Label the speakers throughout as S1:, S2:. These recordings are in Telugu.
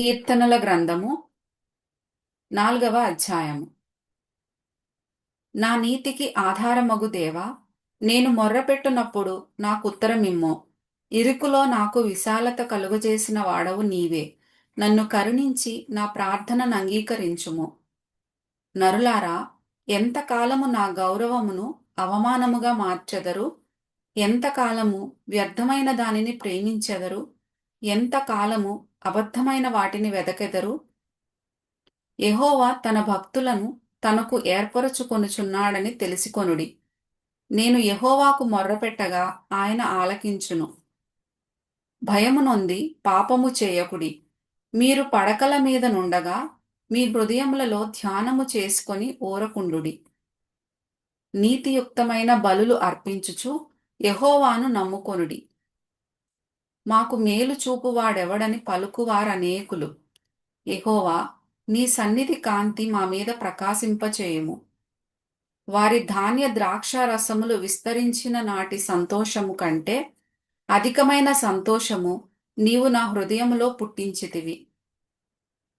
S1: కీర్తనల గ్రంథము నాలుగవ అధ్యాయము. నా నీతికి ఆధారమగు దేవా నేను మొర్రపెట్టునప్పుడు నాకుత్తరమిమ్ము. ఇరుకులో నాకు విశాలత కలుగజేసిన వాడవు నీవే. నన్ను కరుణించి నా ప్రార్థనను అంగీకరించుము. నరులారా ఎంతకాలము నా గౌరవమును అవమానముగా మార్చెదరు? ఎంతకాలము వ్యర్థమైన దానిని ప్రేమించెదరు? ఎంతకాలము అబద్ధమైన వాటిని వెదకెదరు? ఎహోవా తన భక్తులను తనకు ఏర్పరచుకొనుచున్నాడని తెలిసికొనుడి. నేను ఎహోవాకు మొర్రపెట్టగా ఆయన ఆలకించును. భయము నొంది పాపము చేయకుడి. మీరు పడకల మీద నుండగా మీ హృదయములలో ధ్యానము చేసుకొని ఊరకుండుడి నీతియుక్తమైన బలులు అర్పించుచు యహోవాను నమ్ముకొనుడి. మాకు మేలు చూపువాడెవడని పలుకువారనేకులు. ఎహోవా నీ సన్నిధి కాంతి మా మీద ప్రకాశింపచేయుము. వారి ధాన్య ద్రాక్ష రసములు విస్తరించిన నాటి సంతోషము కంటే అధికమైన సంతోషము నీవు నా హృదయములో పుట్టించితివి.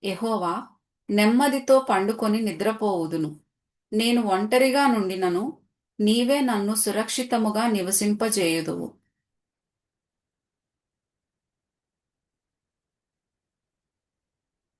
S1: ఎహోవా నెమ్మదితో పండుకొని నిద్రపోవుదును. నేను ఒంటరిగా నుండినను నీవే నన్ను సురక్షితముగా నివసింపజేయుదువు.